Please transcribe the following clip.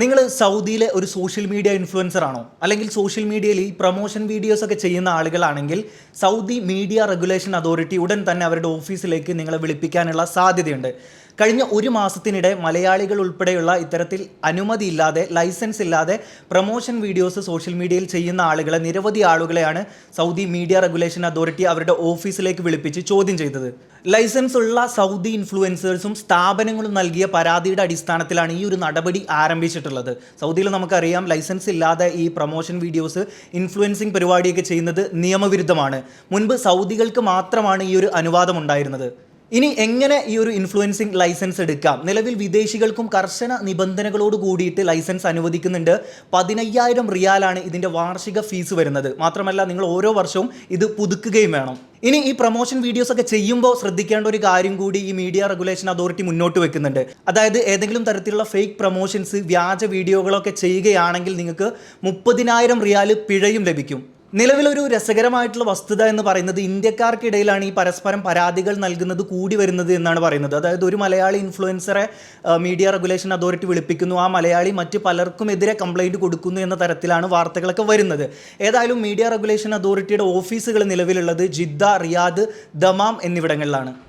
നിങ്ങൾ സൗദിയിലെ ഒരു സോഷ്യൽ മീഡിയ ഇൻഫ്ലുവൻസർ ആണോ? അല്ലെങ്കിൽ സോഷ്യൽ മീഡിയയിൽ ഈ പ്രൊമോഷൻ വീഡിയോസ് ഒക്കെ ചെയ്യുന്ന ആളുകളാണെങ്കിൽ സൗദി മീഡിയ റെഗുലേഷൻ അതോറിറ്റി ഉടൻ തന്നെ അവരുടെ ഓഫീസിലേക്ക് നിങ്ങളെ വിളിപ്പിക്കാനുള്ള സാധ്യതയുണ്ട്. കഴിഞ്ഞ ഒരു മാസത്തിനിടെ മലയാളികൾ ഉൾപ്പെടെയുള്ള ഇത്തരത്തിൽ അനുമതിയില്ലാതെ ലൈസൻസ് ഇല്ലാതെ പ്രൊമോഷൻ വീഡിയോസ് സോഷ്യൽ മീഡിയയിൽ ചെയ്യുന്ന ആളുകളെ നിരവധി ആളുകളെയാണ് സൗദി മീഡിയ റെഗുലേഷൻ അതോറിറ്റി അവരുടെ ഓഫീസിലേക്ക് വിളിപ്പിച്ച് ചോദ്യം ചെയ്തത്. ലൈസൻസ് ഉള്ള സൗദി ഇൻഫ്ലുവൻസേഴ്സും സ്ഥാപനങ്ങളും നൽകിയ പരാതിയുടെ അടിസ്ഥാനത്തിലാണ് ഈ ഒരു നടപടി ആരംഭിച്ചിട്ടുള്ളത്. സൗദിയിൽ നമുക്കറിയാം ലൈസൻസ് ഇല്ലാതെ ഈ പ്രൊമോഷൻ വീഡിയോസ് ഇൻഫ്ലുവൻസിങ് പരിപാടിയൊക്കെ ചെയ്യുന്നത് നിയമവിരുദ്ധമാണ്. മുൻപ് സൗദികൾക്ക് മാത്രമാണ് ഈ ഒരു അനുവാദം ഉണ്ടായിരുന്നത് ഇനി എങ്ങനെ ഈ ഒരു ഇൻഫ്ലുവൻസിങ് ലൈസൻസ് എടുക്കാം? നിലവിൽ വിദേശികൾക്കും കർശന നിബന്ധനകളോട് കൂടിയിട്ട് ലൈസൻസ് അനുവദിക്കുന്നുണ്ട്. പതിനയ്യായിരം റിയാലാണ് ഇതിന്റെ വാർഷിക ഫീസ് വരുന്നത്. മാത്രമല്ല നിങ്ങൾ ഓരോ വർഷവും ഇത് പുതുക്കുകയും വേണം. ഇനി ഈ പ്രൊമോഷൻ വീഡിയോസ് ഒക്കെ ചെയ്യുമ്പോൾ ശ്രദ്ധിക്കേണ്ട ഒരു കാര്യം കൂടി ഈ മീഡിയ റെഗുലേഷൻ അതോറിറ്റി മുന്നോട്ട് വെക്കുന്നുണ്ട്. അതായത് ഏതെങ്കിലും തരത്തിലുള്ള ഫേക്ക് പ്രൊമോഷൻസ് വ്യാജ വീഡിയോകളൊക്കെ ചെയ്യുകയാണെങ്കിൽ നിങ്ങൾക്ക് മുപ്പതിനായിരം റിയാൽ പിഴയും ലഭിക്കും. നിലവിലൊരു രസകരമായിട്ടുള്ള വസ്തുത എന്ന് പറയുന്നത് ഇന്ത്യക്കാർക്കിടയിലാണ് ഈ പരസ്പരം പരാതികൾ നൽകുന്നത് കൂടി വരുന്നത് എന്നാണ് പറയുന്നത്. അതായത് ഒരു മലയാളി ഇൻഫ്ലുവൻസറെ മീഡിയ റെഗുലേഷൻ അതോറിറ്റി വിളിപ്പിക്കുന്നു ആ മലയാളി മറ്റ് പലർക്കും എതിരെ കംപ്ലൈന്റ് കൊടുക്കുന്നു എന്ന തരത്തിലാണ് വാർത്തകളൊക്കെ വരുന്നത്. ഏതായാലും മീഡിയ റെഗുലേഷൻ അതോറിറ്റിയുടെ ഓഫീസുകൾ നിലവിലുള്ളത് ജിദ്ദ റിയാദ് ദമാം എന്നിവിടങ്ങളിലാണ്.